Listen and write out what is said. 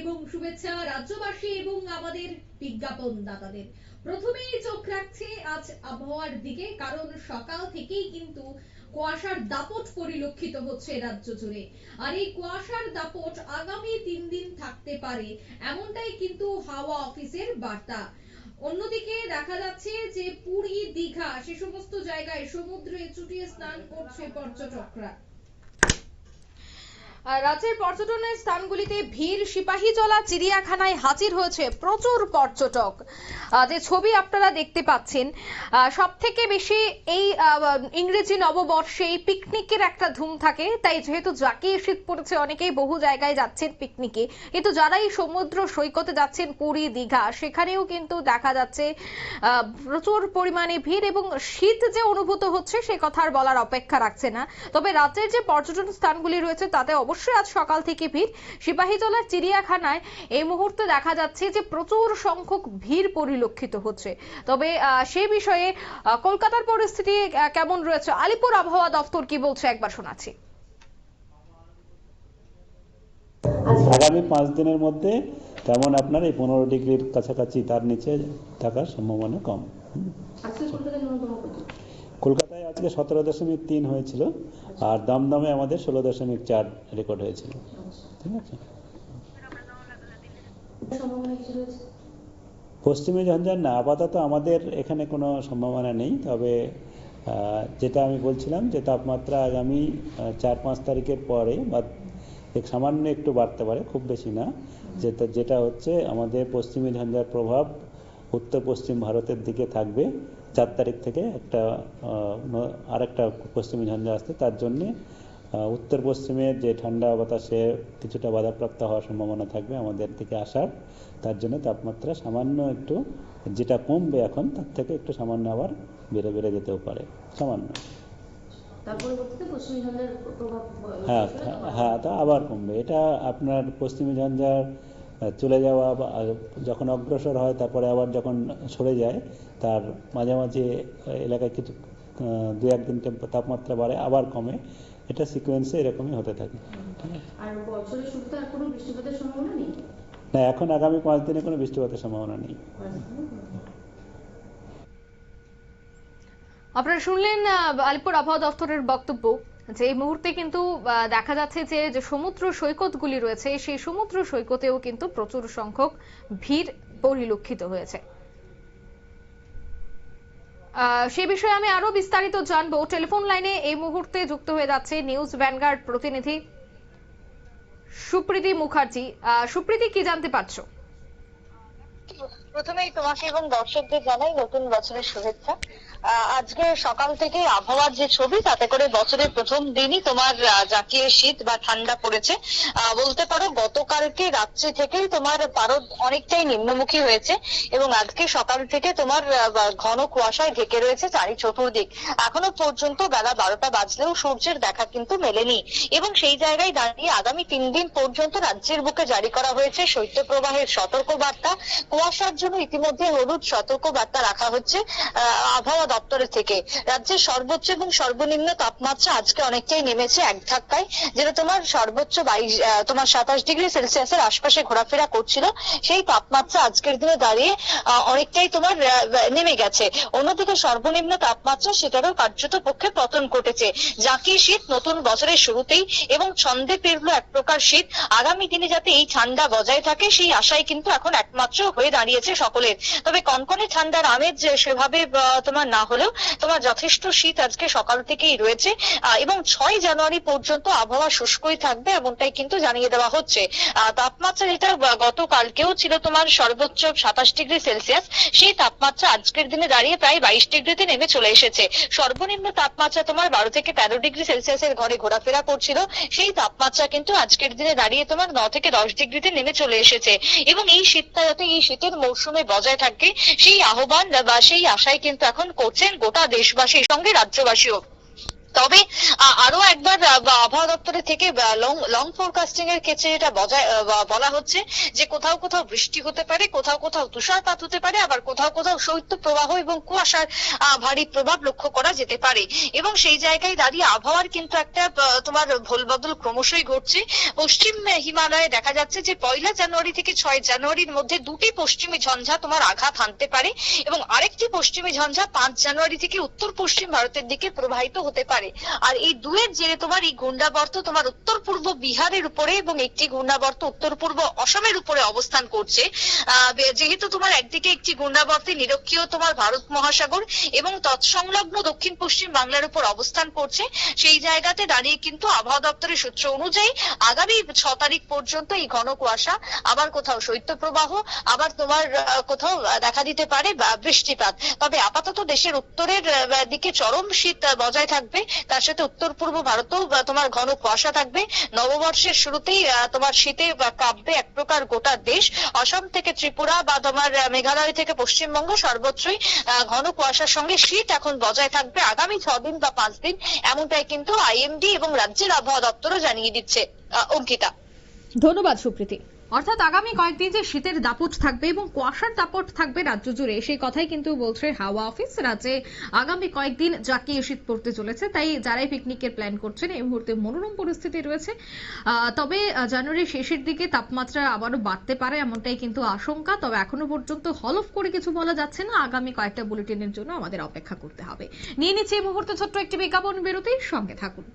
এবং শুভেচ্ছা রাজ্যবাসী এবং আমাদের বিজ্ঞাপন দাতাদের প্রথমেই চোখ রাখছে আজ আবহাওয়ার দিকে, কারণ সকাল থেকেই কিন্তু কুয়াশার দাপট পরিলক্ষিত হচ্ছে রাজ্য জুড়ে। আর এই কুয়াশার দাপট আগামী তিন দিন থাকতে পারে, এমনটাই কিন্তু হাওয়া অফিসের বার্তা। অন্যদিকে দেখা যাচ্ছে যে পুরী, দীঘা, সে সমস্ত জায়গায় সমুদ্রে চুটিয়ে স্নান করছে পর্যটকরা। রাজ্যের পর্যটনের স্থানগুলিতে ভিড় সিপাহীজলা চিড়িয়াখানায় হাজির হয়েছে প্রচুর পর্যটক। যে ছবি আপনারা দেখতে পাচ্ছেন সব থেকে বেশি এই ইংরেজি নববর্ষে এই পিকনিকের একটা ধুম থাকে। তাই যেহেতু জাকিয়ে শীত পড়েছে, অনেকেই বহু জায়গায় যাচ্ছেন পিকনিকে। কিন্তু যারা এই সমুদ্র সৈকতে যাচ্ছেন পুরী, দীঘা, সেখানেও কিন্তু দেখা যাচ্ছে প্রচুর পরিমাণে ভিড় এবং শীত যে অনুভূত হচ্ছে, সে কথা আর বলার অপেক্ষা রাখছে না। তবে রাজ্যের যে পর্যটন স্থানগুলি রয়েছে, তাতে অবশ্যই আজ সকাল থেকে ভিড়। সিপাহীজলার চিড়িয়াখানায় এই মুহূর্তে দেখা যাচ্ছে যে প্রচুর সংখ্যক ভিড় পরিলক্ষিত হচ্ছে। তবে সেই বিষয়ে কলকাতার পরিস্থিতি কেমন রয়েছে? আলিপুর আবহাওয়া দফতর কি বলছে? একবার শোনাচ্ছি। আগামী পাঁচ দিনের মধ্যে তেমন আপনার এই পনেরো ডিগ্রির কাছাকাছি তার নিচে থাকার সম্ভাবনা কম। আজকে সতেরো দশমিক তিন হয়েছিল আর দমদমে আমাদের ষোলো দশমিক চার রেকর্ড হয়েছিল। ঠিক আছে? পশ্চিমে ঝঞ্ঝার না, আপাতত আমাদের এখানে কোনো সম্ভাবনা নেই, তবে যেটা আমি বলছিলাম যে তাপমাত্রা আগামী চার পাঁচ তারিখের পরে বা সামান্য একটু বাড়তে পারে, খুব বেশি না। যেটা যেটা হচ্ছে আমাদের পশ্চিমী ঝঞ্ঝার প্রভাব উত্তর পশ্চিম ভারতের দিকে থাকবে। চার তারিখ থেকে একটা আর একটা পশ্চিমী ঝঞ্ঝা আসছে। তার জন্যে উত্তর পশ্চিমে যে ঠান্ডা বাতাসে কিছুটা বাধাপ্রাপ্ত হওয়ার সম্ভাবনা থাকবে আমাদের দিকে আসার। তার জন্য তাপমাত্রা সামান্য একটু যেটা কমবে এখন তার থেকে একটু সামান্য আবার বেড়ে বেড়ে যেতেও পারে। সামান্য। হ্যাঁ হ্যাঁ, হ্যাঁ তা আবার কমবে। এটা আপনার পশ্চিমী ঝঞ্ঝার চলে যাওয়া বা যখন অগ্রসর হয় তারপরে আবার যখন সরে যায় তার মাঝামাঝি এলাকায় কিছু দু একদিন তাপমাত্রা বাড়ে আবার কমে। এটা সিকোয়েন্সে এরকমই হতে থাকে। ঠিক আছে আর বছরের শুরুতে আর কোনো বৃষ্টিপাতের সম্ভাবনা নেই? না এখন আগামী পাঁচ দিনে কোনো বৃষ্টিপাতের সম্ভাবনা নেই। আপনারা শুনলেন আলিপুর আবহাওয়া দফতরের বক্তব্য। যে এই মুহূর্তে কিন্তু দেখা যাচ্ছে যে যে সমুদ্র সৈকতগুলি রয়েছে, সেই সমুদ্র সৈকতেও কিন্তু প্রচুর সংখ্যক ভিড় পরিলক্ষিত হয়েছে। সে বিষয়ে আমি আরও বিস্তারিত জানব। টেলিফোন লাইনে এই মুহূর্তে যুক্ত হয়ে যাচ্ছে নিউজ ভ্যানগার্ড প্রতিনিধি সুপ্রীতি মুখার্জি। সুপ্রীতি, কি জানতে পারছ? প্রথমেই তোমাকে এবং দর্শকদের জানাই নতুন বছরের শুভেচ্ছা। আজকে সকাল থেকে আবহাওয়ার যে ছবি, তাতে করে বছরের প্রথম দিনই তোমার জাঁকিয়ে শীত বা ঠান্ডা পড়েছে। বলতে পারো গতকালকে রাত্রি থেকেই তোমার পারদ অনেকটাই নিম্নমুখী হয়েছে এবং আজকে সকাল থেকে তোমার ঘন কুয়াশায় ঢেকে রয়েছে চারি চতুর্দিক। এখনও পর্যন্ত বেলা বারোটা বাজলেও সূর্যের দেখা কিন্তু মেলেনি এবং সেই জায়গায় দাঁড়িয়ে আগামী তিন দিন পর্যন্ত রাজ্যের বুকে জারি করা হয়েছে শৈত্যপ্রবাহের সতর্ক বার্তা কুয়াশার জন্য ইতিমধ্যে হলুদ সতর্ক বার্তা রাখা হচ্ছে। আবহাওয়া দপ্তরের থেকে। রাজ্যের সর্বোচ্চ এবং সর্বনিম্ন তাপমাত্রা আজকে অনেকটাই নেমেছে এক ধাক্কায়, যেটা তোমার সর্বোচ্চ বাইশ তোমার সাতাশ ডিগ্রি সেলসিয়াসের আশপাশে ঘোরাফেরা করছিল। সেই তাপমাত্রা আজকের দিনে দাঁড়িয়ে অনেকটাই তোমার নেমে গেছে। অন্যদিকে সর্বনিম্ন তাপমাত্রা সেটারও কার্যত পক্ষে পতন ঘটেছে। জাঁকিয়ে শীত নতুন বছরের শুরুতেই এবং ছন্দে ফিরলো এক প্রকার শীত। আগামী দিনে যাতে এই ঠান্ডা বজায় থাকে, সেই আশাই কিন্তু এখন একমাত্র হয়ে দাঁড়িয়েছে সকলের। তবে কনকনে ঠান্ডার আমেজ সেভাবে তোমার না হলেও তোমার যথেষ্ট শীত আজকে সকাল থেকেই রয়েছে। এবং ছয় জানুয়ারি পর্যন্ত আবহাওয়া শুষ্কই থাকবে এমনটাই কিন্তু জানিয়ে দেওয়া হচ্ছে। তাপমাত্রা যেটা গতকালকেও ছিল তোমার সর্বোচ্চ সাতাশ ডিগ্রি সেলসিয়াস। সেই তাপমাত্রা আজকের দিনে দাঁড়িয়ে প্রায় বাইশ ডিগ্রিতে নেমে চলে এসেছে। সর্বনিম্ন তাপমাত্রা তোমার বারো থেকে তেরো ডিগ্রি সেলসিয়াসের ঘরে ঘোরাফেরা করছিল। সেই তাপমাত্রা কিন্তু আজকের দিনে দাঁড়িয়ে তোমার ন থেকে দশ ডিগ্রিতে নেমে চলে এসেছে। এবং এই শীতটা যাতে এই শীতের মৌসুমে বজায় থাকে, সেই আহ্বান বা সেই আশাই কিন্তু এখন করছেন গোটা দেশবাসীর সঙ্গে রাজ্যবাসীও। তবে আরও একবার আবহাওয়া দপ্তরের থেকে লং লং ফোরকাস্টিং এর ক্ষেত্রে যেটা বজায় বলা হচ্ছে যে কোথাও কোথাও বৃষ্টি হতে পারে, কোথাও কোথাও তুষারপাত হতে পারে, আবার কোথাও কোথাও শৈত্য প্রবাহ এবং কুয়াশার ভারী প্রভাব লক্ষ্য করা যেতে পারে। এবং সেই জায়গায় দাঁড়িয়ে আবহাওয়ার কিন্তু একটা তোমার ভোলবদল ক্রমশই ঘটছে। পশ্চিম হিমালয়ে দেখা যাচ্ছে যে পয়লা জানুয়ারি থেকে ছয় জানুয়ারির মধ্যে দুটি পশ্চিমী ঝঞ্ঝা তোমার আঘাত হানতে পারে এবং আরেকটি পশ্চিমী ঝঞ্ঝা পাঁচ জানুয়ারি থেকে উত্তর পশ্চিম ভারতের দিকে প্রবাহিত হতে পারে। আর এই দুয়ের জেরে তোমার এই ঘূর্ণাবর্ত তোমার উত্তর পূর্ব বিহারের উপরে এবং একটি ঘূর্ণাবর্ত উত্তর পূর্ব অসমের উপরে অবস্থান করছে। যেহেতু তোমার একদিকে একটি ঘূর্ণাবর্তে নিরক্ষীয় তোমার ভারত মহাসাগর এবং তৎসংলগ্ন দক্ষিণ পশ্চিম বাংলার উপর অবস্থান করছে, সেই জায়গাতে দাঁড়িয়ে কিন্তু আবহাওয়া দপ্তরের সূত্র অনুযায়ী আগামী ছ তারিখ পর্যন্ত এই ঘন কুয়াশা, আবার কোথাও শৈত্যপ্রবাহ, আবার তোমার কোথাও দেখা দিতে পারে বৃষ্টিপাত। তবে আপাতত দেশের উত্তরের দিকে চরম শীত বজায় থাকবে। তার সাথে উত্তর পূর্ব ভারতেও তোমার ঘন কুয়াশা থাকবে। নববর্ষের শুরুতেই তোমার শীতে কাঁপবে এক প্রকার গোটা দেশ। অসম থেকে ত্রিপুরা বা তোমার মেঘালয় থেকে পশ্চিমবঙ্গ সর্বত্রই ঘন কুয়াশার সঙ্গে শীত এখন বজায় থাকবে আগামী ছ দিন বা পাঁচ দিন। এমনটাই কিন্তু আইএমডি এবং রাজ্যের আবহাওয়া দপ্তরও জানিয়ে দিচ্ছে অঙ্কিতা। ধন্যবাদ সুপ্রীতি। অর্থাৎ আগামী কয়েকদিন যে শীতের দাপট থাকবে এবং কুয়াশার দাপট থাকবে রাজ্য জুড়ে, সেই কথাই কিন্তু বলছে হাওয়া অফিস। রাজ্যে আগামী কয়েকদিন জাকিয়ে শীত পড়তে চলেছে, তাই যারাই পিকনিকের প্ল্যান করছেন, এই মুহূর্তে মনোরম পরিস্থিতি রয়েছে। তবে জানুয়ারির শেষের দিকে তাপমাত্রা আবারও বাড়তে পারে এমনটাই কিন্তু আশঙ্কা। তবে এখনও পর্যন্ত হলফ করে কিছু বলা যাচ্ছে না, আগামী কয়েকটা বুলেটিনের জন্য আমাদের অপেক্ষা করতে হবে। নিয়ে নিচ্ছি এই মুহূর্তে ছোট্ট একটি বিজ্ঞাপন বিরতির সঙ্গে থাকুন।